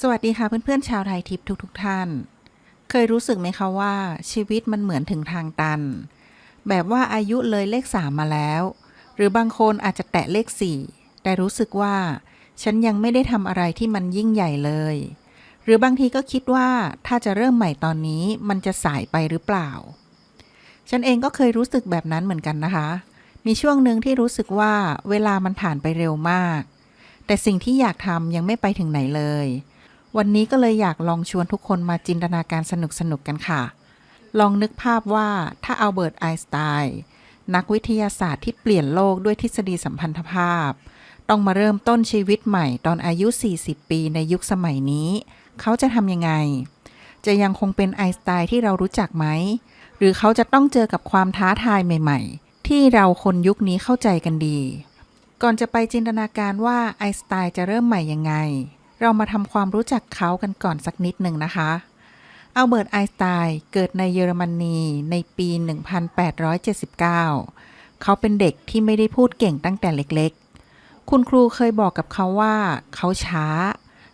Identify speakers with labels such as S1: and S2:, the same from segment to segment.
S1: สวัสดีค่ะเพื่อนๆชาวไทยทิพย์ทุกๆทท่าน เคยรู้สึกไหมคะว่า ชีวิตมันเหมือนถึงทางตัน แบบว่าอายุเลยเลขสามมาแล้ว หรือบางคนอาจจะแตะเลขสี่แต่รู้สึกว่า ฉันยังไม่ได้ทำอะไรที่มันยิ่งใหญ่เลย หรือบางทีก็คิดว่าถ้าจะเริ่มใหม่ตอนนี้มันจะสายไปหรือเปล่า ฉันเองก็เคยรู้สึกแบบนั้นเหมือนกันนะคะ มีช่วงหนึ่งที่รู้สึกว่าเวลามันผ่านไปเร็วมาก แต่สิ่งที่อยากทำยังไม่ไปถึงไหนเลย วันนี้ก็เลยอยากลองชวนทุกคนมาจินตนาการสนุกๆกันค่ะ ลองนึกภาพว่าถ้าอัลเบิร์ตไอน์สไตน์นักวิทยาศาสตร์ที่เปลี่ยนโลกด้วยทฤษฎีสัมพันธภาพ ต้องมาเริ่มต้นชีวิตใหม่ตอนอายุ 40 ปีในยุคสมัยนี้ เขาจะทำยังไง จะยังคงเป็นไอน์สไตน์ที่เรารู้จักไหม หรือเขาจะต้องเจอกับความท้าทายใหม่ ๆ ที่เราคนยุคนี้เข้าใจกันดี ก่อนจะไปจินตนาการว่าไอน์สไตน์จะเริ่มใหม่ยังไง เรามาทำความรู้จักเขากันก่อนสักนิดหนึ่งนะคะอัลเบิร์ตไอน์สไตน์เกิดในเยอรมนีในปี 1879 เขาเป็นเด็กที่ไม่ได้พูดเก่งตั้งแต่เล็กๆ คุณครูเคยบอกกับเขาว่า เขาช้า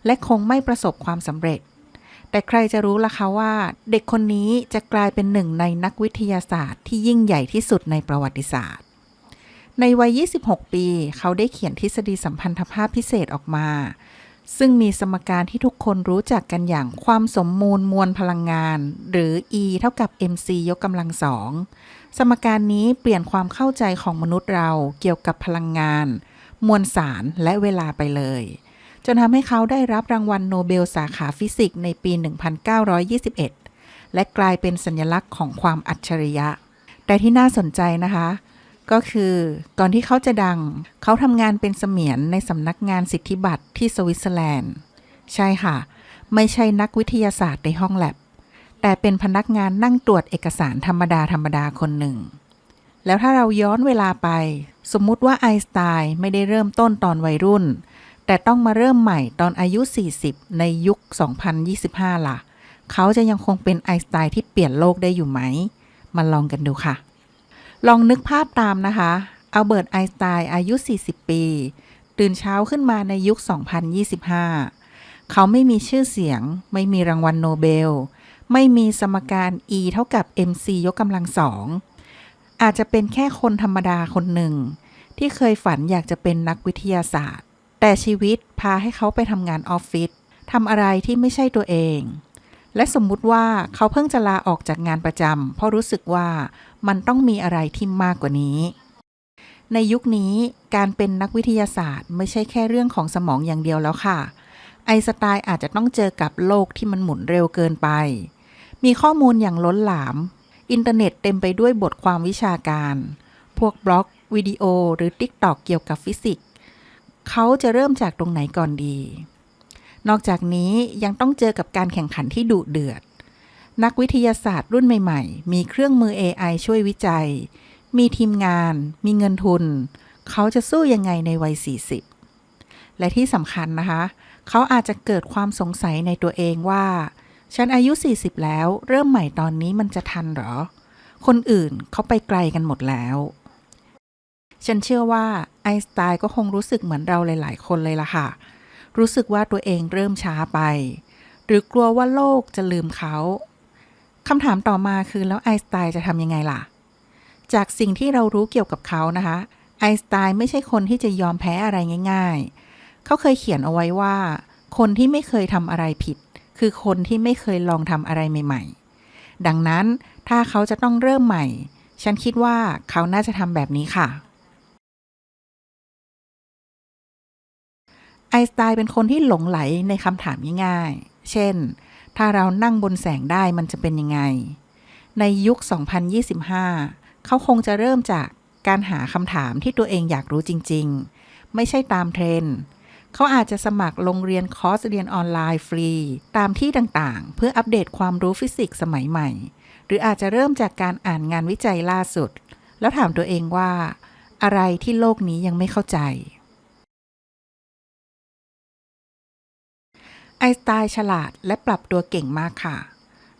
S1: และคงไม่ประสบความสำเร็จ แต่ใครจะรู้ล่ะคะว่า เด็กคนนี้จะกลายเป็นหนึ่งในนักวิทยาศาสตร์ที่ยิ่งใหญ่ที่สุดในประวัติศาสตร์ ในวัย 26 ปี เขาได้เขียนทฤษฎีสัมพันธภาพพิเศษออกมา ซึ่งมีสมการที่ทุกคนรู้จักกันอย่างความสมมูลมวลพลังงาน หรือ E เท่ากับ mc ยกกำลังสอง สมการนี้เปลี่ยนความเข้าใจของมนุษย์เราเกี่ยวกับพลังงาน มวลสารและเวลาไปเลย จนทำให้เขาได้รับรางวัลโนเบลสาขาฟิสิกส์ในปี 1921 และกลายเป็นสัญลักษณ์ของความอัจฉริยะ แต่ที่น่าสนใจนะคะ ก็คือก่อนที่เขาจะดัง เขาทำงานเป็นเสมียนในสำนักงานสิทธิบัตรที่สวิตเซอร์แลนด์ ใช่ค่ะ ไม่ใช่นักวิทยาศาสตร์ในห้องแลบ แต่เป็นพนักงานนั่งตรวจเอกสารธรรมดาธรรมดาคนหนึ่ง แล้วถ้าเราย้อนเวลาไป สมมุติว่าไอน์สไตน์ไม่ได้เริ่มต้นตอนวัยรุ่น แต่ต้องมาเริ่มใหม่ตอนอายุ 40 ในยุค 2025 ล่ะ เขาจะยังคงเป็นไอน์สไตน์ที่เปลี่ยนโลกได้อยู่ไหม มาลองกันดูค่ะ ลองนึกภาพตามนะคะอัลเบิร์ตไอน์สไตน์อายุ 40 ปี ตื่นเช้าขึ้นมาในยุค 2025 เขาไม่มีชื่อเสียง ไม่มีรางวัลโนเบล ไม่มีสมการ E เท่ากับ mc ยกกำลังสอง อาจจะเป็นแค่คนธรรมดาคนหนึ่ง ที่เคยฝันอยากจะเป็นนักวิทยาศาสตร์ แต่ชีวิตพาให้เขาไปทำงานออฟฟิศทำอะไรที่ไม่ใช่ตัวเอง และสมมุติว่าเขาเพิ่งจะลาออกจากงานประจำเพราะรู้สึกว่ามันต้องมีอะไรที่มากกว่านี้ ในยุคนี้การเป็นนักวิทยาศาสตร์ ไม่ใช่แค่เรื่องของสมองอย่างเดียวแล้วค่ะ ไอสไตน์อาจจะต้องเจอกับโลกที่มันหมุนเร็วเกินไป มีข้อมูลอย่างล้นหลาม อินเทอร์เน็ตเต็มไปด้วยบทความวิชาการ พวกบล็อกวิดีโอ หรือ TikTok เกี่ยวกับฟิสิกส์เขาจะเริ่มจากตรงไหนก่อนดี นอกจากนี้ยังต้องเจอกับการแข่งขันที่ดุเดือด นักวิทยาศาสตร์รุ่นใหม่ๆ มีเครื่องมือ AI ช่วยวิจัย มีทีมงาน มีเงินทุน เขาจะสู้ยังไงในวัย 40 และที่สำคัญนะคะ เขาอาจจะเกิดความสงสัยในตัวเองว่า ฉันอายุ 40 แล้ว เริ่มใหม่ตอนนี้มันจะทันหรอ คนอื่นเขาไปไกลกันหมดแล้วฉันเชื่อว่าไอสไตน์ก็คงรู้สึกเหมือนเราหลาย ๆ คนเลยล่ะค่ะ รู้สึกว่าตัวเองเริ่มช้าไป หรือกลัวว่าโลกจะลืมเขาคำถามต่อมาคือแล้วไอสไตน์จะทำยังไงล่ะ จากสิ่งที่เรารู้เกี่ยวกับเขานะคะ ไอสไตน์ไม่ใช่คนที่จะยอมแพ้อะไรง่าย ๆ เขาเคยเขียนเอาไว้ว่า คนที่ไม่เคยทำอะไรผิด คือคนที่ไม่เคยลองทำอะไรใหม่ ๆ ดังนั้นถ้าเขาจะต้องเริ่มใหม่ ฉันคิดว่าเขาน่าจะทำแบบนี้ค่ะ ไอสไตน์เป็นคนที่หลงไหลในคำถามง่ายๆ เช่น ถ้าเรานั่งบนแสงได้มันจะเป็นยังไง ในยุค 2025 เขาคงจะเริ่มจากการหาคำถามที่ตัวเองอยากรู้จริงๆ ไม่ใช่ตามเทรนด์เขาอาจจะสมัครลงเรียนคอร์สเรียนออนไลน์ฟรี ตามที่ต่างๆ เพื่ออัปเดตความรู้ฟิสิกส์สมัยใหม่ หรืออาจจะเริ่มจากการอ่านงานวิจัยล่าสุด แล้วถามตัวเองว่า อะไรที่โลกนี้ยังไม่เข้าใจ ไอสไตน์ฉลาดและปรับตัวเก่งมากค่ะ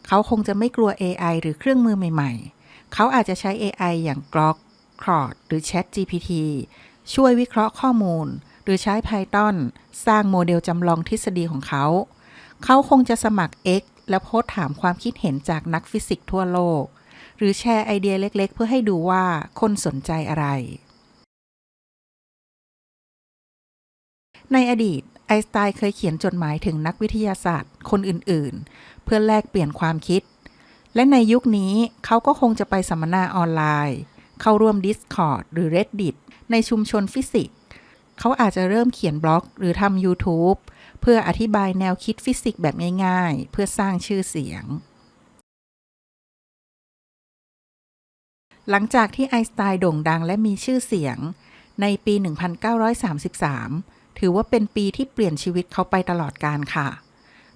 S1: เขาคงจะไม่กลัว AI หรือเครื่องมือใหม่ ๆ เขาอาจจะใช้ AI อย่าง Grok, Claude หรือ Chat GPT ช่วยวิเคราะห์ข้อมูล หรือใช้ Python สร้างโมเดลจำลองทฤษฎีของเขา เขาคงจะสมัคร X แล้วโพสถามความคิดเห็นจากนักฟิสิกส์ทั่วโลก หรือแชร์ไอเดียเล็กๆ เพื่อให้ดูว่าคนสนใจอะไร ในอดีต อน์สไตน์เคยเขียนจดหมายถึงนักวิทยาศาสตร์คนอื่นๆ เพื่อแลกเปลี่ยนความคิด และในยุคนี้เขาก็คงจะไปสัมมนาออนไลน์ เข้าร่วม Discord หรือ Reddit ในชุมชนฟิสิกส์เขาอาจจะเริ่มเขียนบล็อกหรือทำ YouTube เพื่ออธิบายแนวคิดฟิสิกส์แบบง่ายๆ เพื่อสร้างชื่อเสียง หลังจากที่ไอน์สไตน์โด่งดังและมีชื่อเสียง ในปี 1933 ถือว่าเป็นปีที่เปลี่ยนชีวิตเขาไปตลอดกาลค่ะ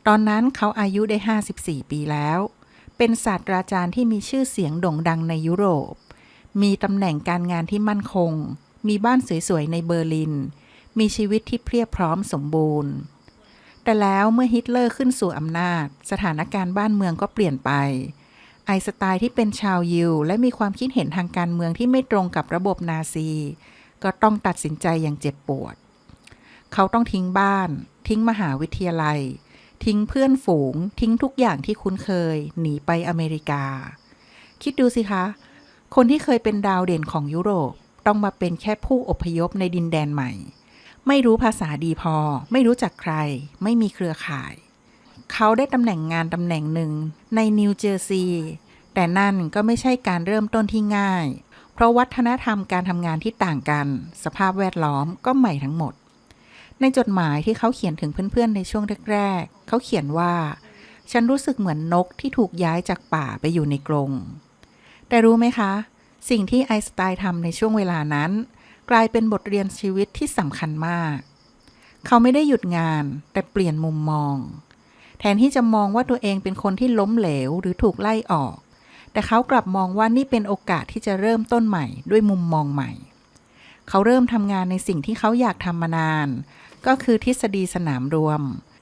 S1: ตอนนั้นเขาอายุได้ 54 ปีแล้ว เป็นศาสตราจารย์ที่มีชื่อเสียงโด่งดังในยุโรป มีตำแหน่งการงานที่มั่นคง มีบ้านสวยๆ ในเบอร์ลิน มีชีวิตที่เพียบพร้อมสมบูรณ์ แต่แล้วเมื่อฮิตเลอร์ขึ้นสู่อำนาจ สถานการณ์บ้านเมืองก็เปลี่ยนไปไอสไตน์ที่เป็นชาวยิว และมีความคิดเห็นทางการเมืองที่ไม่ตรงกับระบบนาซี ก็ต้องตัดสินใจอย่างเจ็บปวด เขาต้องทิ้งบ้าน ทิ้งมหาวิทยาลัย ทิ้งเพื่อนฝูง ทิ้งทุกอย่างที่คุ้นเคย หนีไปอเมริกา คิดดูสิคะ คนที่เคยเป็นดาวเด่นของยุโรป ต้องมาเป็นแค่ผู้อพยพในดินแดนใหม่ ไม่รู้ภาษาดีพอ ไม่รู้จักใคร ไม่มีเครือข่าย เขาได้ตำแหน่งงานตำแหน่งหนึ่งในนิวเจอร์ซีย์แต่นั่นก็ไม่ใช่การเริ่มต้นที่ง่าย เพราะวัฒนธรรมการทำงานที่ต่างกัน สภาพแวดล้อมก็ใหม่ทั้งหมด ในจดหมายที่เขาเขียนถึงเพื่อนๆในช่วงแรกๆ เขาเขียนว่า ฉันรู้สึกเหมือนนกที่ถูกย้ายจากป่าไปอยู่ในกรงแต่รู้ไหมคะ สิ่งที่ไอสไตน์ทำในช่วงเวลานั้น กลายเป็นบทเรียนชีวิตที่สำคัญมาก เขาไม่ได้หยุดงานแต่เปลี่ยนมุมมอง แทนที่จะมองว่าตัวเองเป็นคนที่ล้มเหลวหรือถูกไล่ออก แต่เขากลับมองว่านี่เป็นโอกาสที่จะเริ่มต้นใหม่ด้วยมุมมองใหม่ เขาเริ่มทำงานในสิ่งที่เขาอยากทำมานาน ก็คือทฤษฎีสนามรวม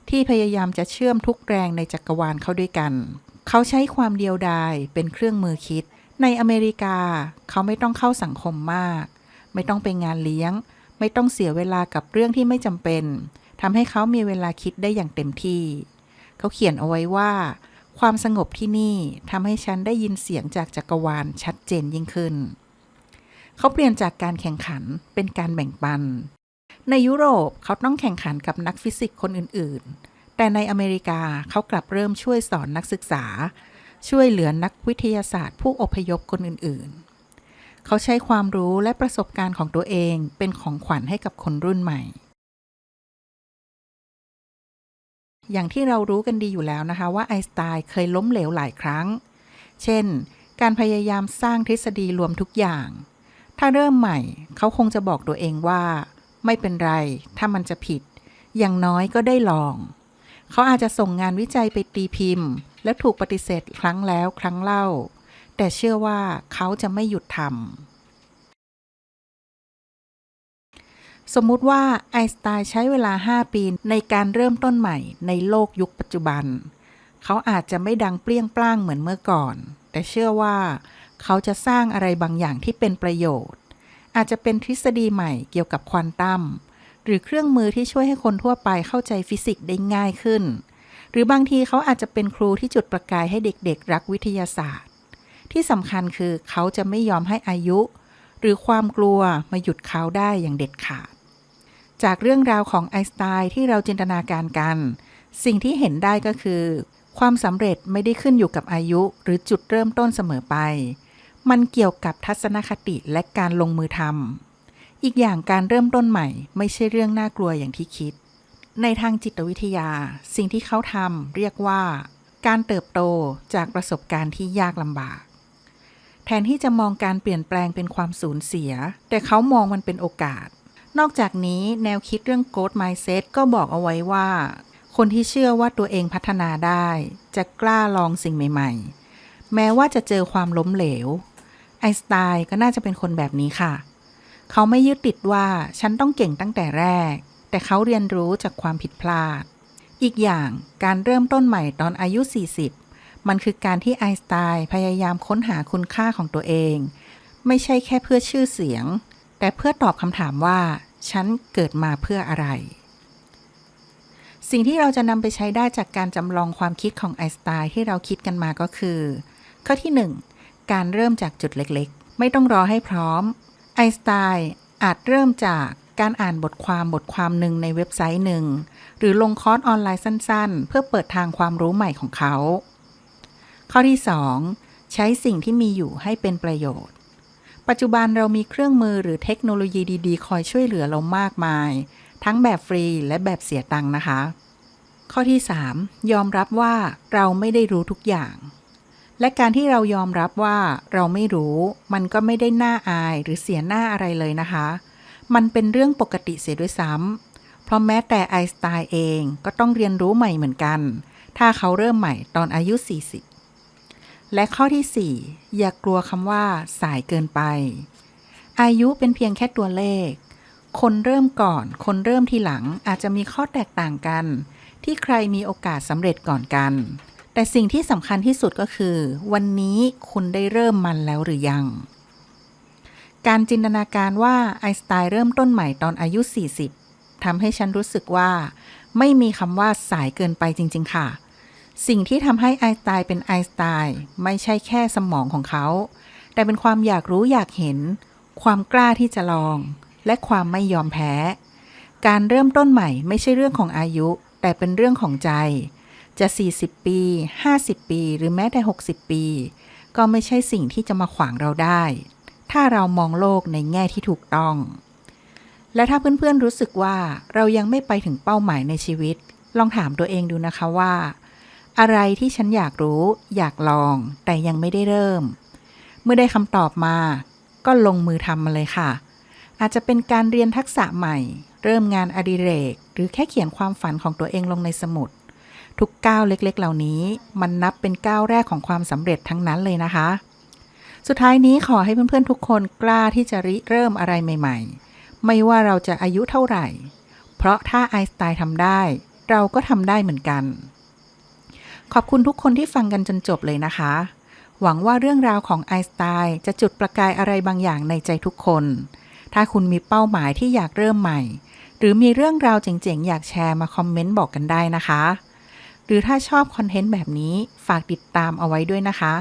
S1: ที่พยายามจะเชื่อมทุกแรงในจักรวาลเข้าด้วยกัน เขาใช้ความเดียวดายเป็นเครื่องมือคิด ในอเมริกา เขาไม่ต้องเข้าสังคมมาก ไม่ต้องไปงานเลี้ยง ไม่ต้องเสียเวลากับเรื่องที่ไม่จำเป็นทำให้เขามีเวลาคิดได้อย่างเต็มที่ เขาเขียนเอาไว้ว่า ความสงบที่นี่ทำให้ฉันได้ยินเสียงจากจักรวาลชัดเจนยิ่งขึ้น เขาเปลี่ยนจากการแข่งขันเป็นการแบ่งปัน ในยุโรปเขาต้องแข่งขันกับนักฟิสิกส์คนอื่น ๆ แต่ในอเมริกาเขากลับเริ่มช่วยสอนนักศึกษา ช่วยเหลือนักวิทยาศาสตร์ ผู้อพยพคนอื่น ๆ เขาใช้ความรู้และประสบการณ์ของตัวเองเป็นของขวัญให้กับคนรุ่นใหม่อย่างที่เรารู้กันดีอยู่แล้วนะคะว่าไอน์สไตน์เคยล้มเหลวหลายครั้ง เช่น การพยายามสร้างทฤษฎีรวมทุกอย่าง ถ้าเริ่มใหม่เขาคงจะบอกตัวเองว่า ไม่เป็นไร ถ้ามันจะผิด อย่างน้อยก็ได้ลอง เขาอาจจะส่งงานวิจัยไปตีพิมพ์ และถูกปฏิเสธครั้งแล้วครั้งเล่า แต่เชื่อว่าเขาจะไม่หยุดทำสมมุติว่าไอน์สไตน์ใช้เวลา 5 ปีในการเริ่มต้นใหม่ในโลกยุคปัจจุบัน เขาอาจจะไม่ดังเปรี้ยงปร้างเหมือนเมื่อก่อน แต่เชื่อว่า เขาจะสร้างอะไรบางอย่างที่เป็นประโยชน์ อาจจะเป็นทฤษฎีใหม่เกี่ยวกับควอนตัมหรือเครื่องมือที่ช่วยให้คนทั่วไปเข้าใจฟิสิกส์ได้ง่ายขึ้น หรือบางทีเขาอาจจะเป็นครูที่จุดประกายให้เด็กๆ รักวิทยาศาสตร์ ที่สำคัญคือเขาจะไม่ยอมให้อายุ หรือความกลัวมาหยุดเขาได้อย่างเด็ดขาด จากเรื่องราวของไอน์สไตน์ที่เราจินตนาการกัน สิ่งที่เห็นได้ก็คือ ความสำเร็จไม่ได้ขึ้นอยู่กับอายุ หรือจุดเริ่มต้นเสมอไป มันเกี่ยวกับทัศนคติและการลงมือทำอีกอย่างการเริ่มต้นใหม่ไม่ใช่เรื่องน่ากลัวอย่างที่คิด ในทางจิตวิทยา สิ่งที่เขาทำเรียกว่า การเติบโตจากประสบการณ์ที่ยากลำบาก แทนที่จะมองการเปลี่ยนแปลงเป็นความสูญเสีย แต่เขามองมันเป็นโอกาส นอกจากนี้แนวคิดเรื่อง growth mindset ก็บอกเอาไว้ว่า คนที่เชื่อว่าตัวเองพัฒนาได้ จะกล้าลองสิ่งใหม่ ๆ แม้ว่าจะเจอความล้มเหลว อสไตน์ก็น่าจะเป็นคนแบบนี้ค่ะ เขาไม่ยึดติดว่าฉันต้องเก่งตั้งแต่แรก แต่เขาเรียนรู้จากความผิดพลาด อีกอย่างการเริ่มต้นใหม่ตอนอายุ 40 มันคือการที่ไอสไตน์พยายามค้นหาคุณค่าของตัวเอง ไม่ใช่แค่เพื่อชื่อเสียง แต่เพื่อตอบคำถามว่า ฉันเกิดมาเพื่ออะไร สิ่งที่เราจะนำไปใช้ได้จากการจำลองความคิดของไอสไตน์ที่เราคิดกันมาก็คือ ข้อที่ 1 การเริ่มจากจุดเล็กๆ ไม่ต้องรอให้พร้อม ไอสไตน์อาจเริ่มจากการอ่านบทความบทความหนึ่งในเว็บไซต์หนึ่ง หรือลงคอร์สออนไลน์สั้นๆ เพื่อเปิดทางความรู้ใหม่ของเขา ข้อที่ 2 ใช้สิ่งที่มีอยู่ให้เป็นประโยชน์ ปัจจุบันเรามีเครื่องมือหรือเทคโนโลยีดีๆ คอยช่วยเหลือเรามากมาย ทั้งแบบฟรีและแบบเสียตังค์นะคะ ข้อที่ 3 ยอมรับว่าเราไม่ได้รู้ทุกอย่าง และการที่เรายอมรับว่าเราไม่รู้ มันก็ไม่ได้น่าอายหรือเสียหน้าอะไรเลยนะคะ มันเป็นเรื่องปกติเสียด้วยซ้ำเพราะแม้แต่ไอน์สไตน์เองก็ต้องเรียนรู้ใหม่เหมือนกัน ถ้าเขาเริ่มใหม่ตอนอายุ 40 และข้อที่ 4 อย่ากกลัวคำว่าสายเกินไป อายุเป็นเพียงแค่ตัวเลข คนเริ่มก่อน คนเริ่มทีหลังอาจจะมีข้อแตกต่างกัน ที่ใครมีโอกาสสำเร็จก่อนกัน แต่สิ่งที่สำคัญที่สุดก็คือ วันนี้คุณได้เริ่มมันแล้วหรือยัง การจินตนาการว่าไอน์สไตน์เริ่มต้นใหม่ตอนอายุ 40ทำให้ฉันรู้สึกว่า ไม่มีคำว่าสายเกินไปจริง ๆ ค่ะ สิ่งที่ทำให้ไอน์สไตน์เป็นไอน์สไตน์ไม่ใช่แค่สมองของเขา แต่เป็นความอยากรู้อยากเห็น ความกล้าที่จะลอง และความไม่ยอมแพ้ การเริ่มต้นใหม่ไม่ใช่เรื่องของอายุ แต่เป็นเรื่องของใจ จะ 40 ปี 50 ปี หรือแม้แต่ 60 ปี ก็ไม่ใช่สิ่งที่จะมาขวางเราได้ ถ้าเรามองโลกในแง่ที่ถูกต้อง และถ้าเพื่อนๆรู้สึกว่าเรายังไม่ไปถึงเป้าหมายในชีวิต ลองถามตัวเองดูนะคะว่า อะไรที่ฉันอยากรู้ อยากลอง แต่ยังไม่ได้เริ่ม เมื่อได้คำตอบมา ก็ลงมือทำมาเลยค่ะ อาจจะเป็นการเรียนทักษะใหม่ เริ่มงานอดิเรก หรือแค่เขียนความฝันของตัวเองลงในสมุด ทุกก้าวเล็กๆ เหล่านี้ มันนับเป็นก้าวแรกของความสำเร็จทั้งนั้นเลยนะคะ สุดท้ายนี้ขอให้เพื่อนๆทุกคนกล้าที่จะริเริ่มอะไรใหม่ ๆ ไม่ว่าเราจะอายุเท่าไหร่ เพราะถ้าไอน์สไตน์ทำได้ เราก็ทำได้เหมือนกัน ขอบคุณทุกคนที่ฟังกันจนจบเลยนะคะ หวังว่าเรื่องราวของไอน์สไตน์จะจุดประกายอะไรบางอย่างในใจทุกคน ถ้าคุณมีเป้าหมายที่อยากเริ่มใหม่ หรือมีเรื่องราวเจ๋งๆ อยากแชร์มาคอมเมนต์บอกกันได้นะคะ หรือถ้าชอบคอนเทนต์แบบนี้ฝากติดตามเอาไว้ด้วยนะคะ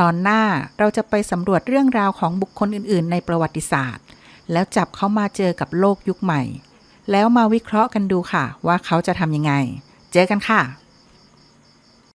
S1: ตอนหน้าเราจะไปสำรวจเรื่องราวของบุคคลอื่น ๆ ในประวัติศาสตร์ แล้วจับเขามาเจอกับโลกยุคใหม่ แล้วมาวิเคราะห์กันดูค่ะ ว่าเขาจะทำยังไง เจอกันค่ะ